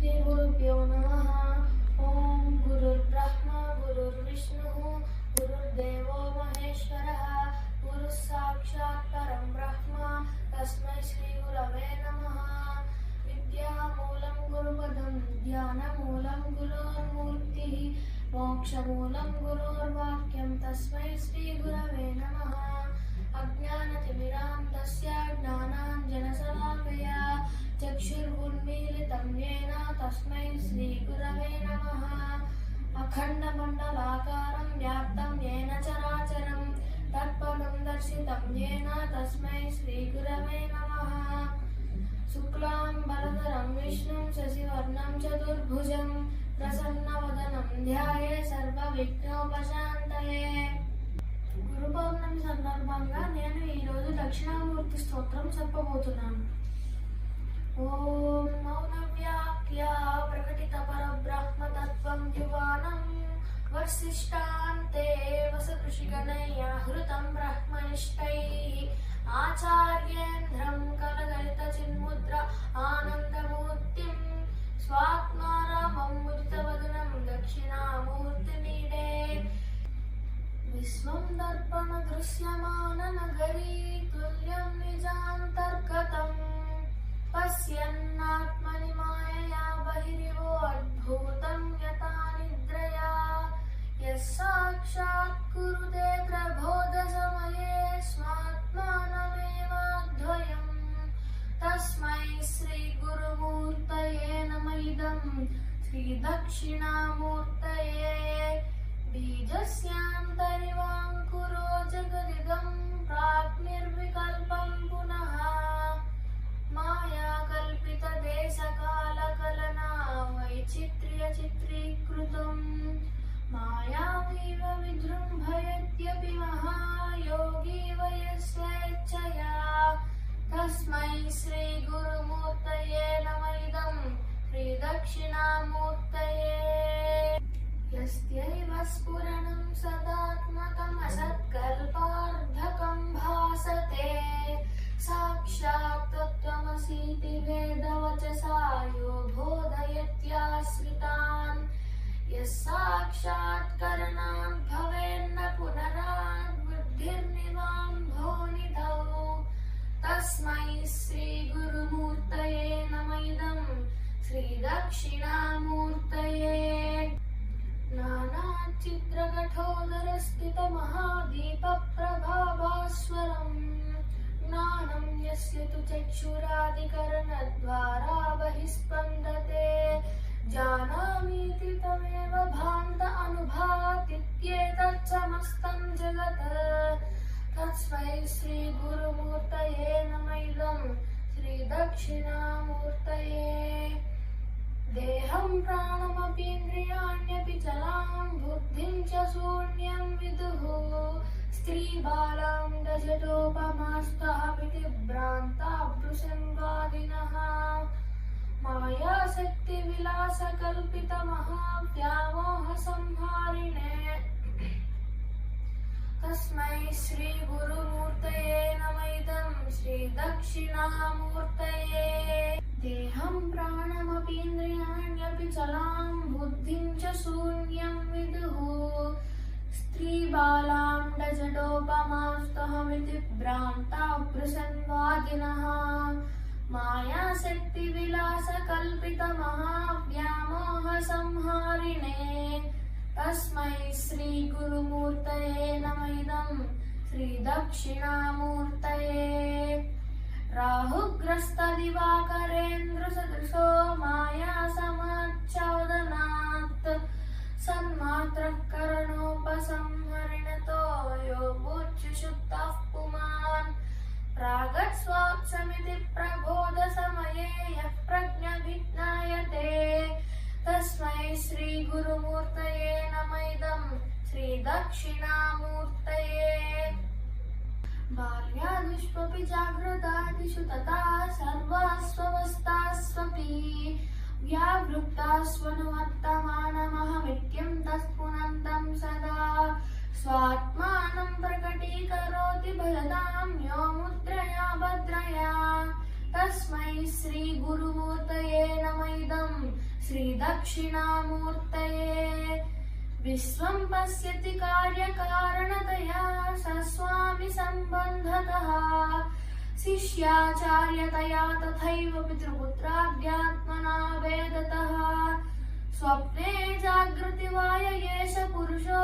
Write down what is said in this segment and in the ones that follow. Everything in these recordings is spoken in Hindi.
श्रीगुरुभ्यो नमः ॐ गुरुर्ब्रह्मा गुरुर्विष्णुः गुरुर्देवो महेश्वरः गुरुः साक्षात् परं ब्रह्म तस्मै श्रीगुरवे नमः। विद्यामूलं गुरुपदं ध्यानमूलं गुरोर्मूर्तिः मोक्षमूलं गुरोर्वाक्यं తస్మై శ్రీ గురవే నమ అఖండ మండలాకారం వ్యాప్తం ఏన చరాచరం తత్పదం దర్శితం ఏన తస్మై శ్రీ గురవే నమ శుక్లాం భరతరం విష్ణుం శశివర్ణం చతుర్భుజం ప్రసన్నవదనం ధ్యాయే సర్వ విఘ్నోపశాంతయే గురు పౌర్ణమి సందర్భంగా నేను ఈరోజు దక్షిణామూర్తి స్తోత్రం చెప్పబోతున్నాను. वसिष्ठान्ते वसकृषिगणैः हृतं ब्रह्मनिष्ठैः आचार्येण दक्षिणामूर्तये बीजस्यान्तरिवाङ्कुरो जगदिदं प्राप्निर्विकल्पं पुनः मायाकल्पितदेशकालकलना वैचित्र्यचित्रीकृतम् मायावीव विजृम्भयत्यपि महायोगी वयस्वेच्छया तस्मै श्रीगुरुमूर्तये तत्त्वमसीति वेदवचसा यो बोधयत्याश्रितान्। यः साक्षात्करणात् भवेन्न पुनराद्बुद्धिर्निवाम्भोनिधौ तस्मै श्रीगुरुमूर्तये नम इदं श्रीदक्षिणामूर्तये। नानाचित्रकठोदरस्थितमहादीपप्रभाभास्वरम् चक्षुरादिकरणद्वारा बहिस्पन्दते। जानामीति तमेव भान्त अनुभातीत्येतच्चमस्तं जगत्। तस्मै श्रीगुरुमूर्तये नम इदं श्रीदक्षिणामूर्तये। देहं प्राणमपीन्द्रियाण्यपि चलां बुद्धिं च शून्यं विदुः स्त्रीबालां दशटोपमास्तापिति भ्रान्ता भृशङ्गादिनः। मायाशक्तिविलासकल्पितमहाव्यामोहसंहारिणे। तस्मै श्रीगुरुमूर्तये नम श्रीदक्षिणामूर्तये। देहं प्राणमपीन्द्रियाण्यपि चलां बुद्धिं च शून्यं विदुः स्त्रीबालां डजटोपमास्तहमिति भ्रान्ता प्रसन्वादिनः मायाशक्तिविलासकल्पितमहाव्यामोहसंहारिणे तस्मै श्रीगुरुमूर्तये नम इदं श्रीदक्षिणामूर्तये రాహుగ్రస్త దివాకరేంద్ర సదృశో మాయా సమాచ్ఛౌదనాత్ సన్మాత్ర కరణోపసంహరిణతో యో బుద్ధిశుద్ధః పుమాన్ ప్రాగత్స్వాత్సమితి ప్రబోధ సమయే యః ప్రజ్ఞ విజ్ఞాయతే తస్మై శ్రీ గురుమూర్తయే నమైదం శ్రీ దక్షిణామూర్తయే बाल्यादुष्वपि जागृतादिषु तथा सर्वास्वस्थास्वपि व्यावृत्तास्वनुवर्तमानमहमित्यं तत्पुनन्तं सदा। स्वात्मानं प्रकटीकरोति भजतां यो मुद्रया भद्रया। तस्मै श्रीगुरुमूर्तये नम इदं। श्रीदक्षिणामूर्तये। विश्वं पश्यति कार्यकारणतया स स्वामि सम्बन्धतः। शिष्याचार्यतया तथैव पितृपुत्राद्यात्मना वेदतः। स्वप्ने एष पुरुषो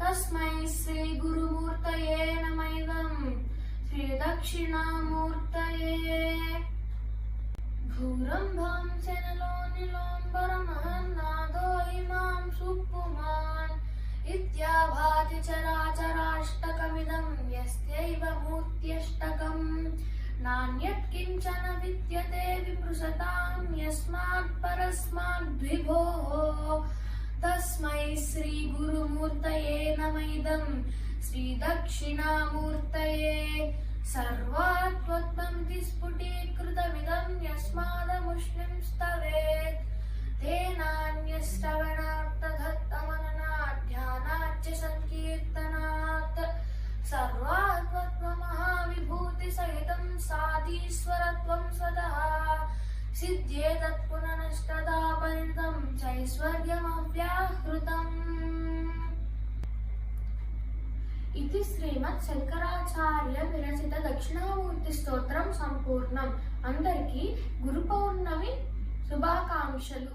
तस्मै श्रीदक्षिणामूर्तये। घोरम्भं शनलोनिलोम्बरमहन्नादो इमां सुपुमान् इत्याभाति चराचराष्टकमिदं यस्यैव मूर्त्यष्टकम् नान्यत् किञ्चन विद्यते विमृशतां यस्मात् परस्माद्विभोः तस्मै श्रीगुरुमूर्तये नम इदम् श्रीदक्षिणामूर्तये सर्वात्मत्वं स्फुटीकृतमिदं यस्मादमुष्णिं स्तवेत् तेनान्यश्रवणार्थधत्तमननात् ध्यानाच्च सङ्कीर्तनात् सर्वात्मत्वमहाविभूतिसहितं साधीश्वरत्वं स्वतः सिद्ध्येतत् पुननष्टदा परितं चैश्वर्यमव्याहृतम् ఇది శ్రీమద్ శంకరాచార్య విరచిత దక్షిణామూర్తి స్తోత్రం సంపూర్ణం అందరికీ గురు పౌర్ణమి శుభాకాంక్షలు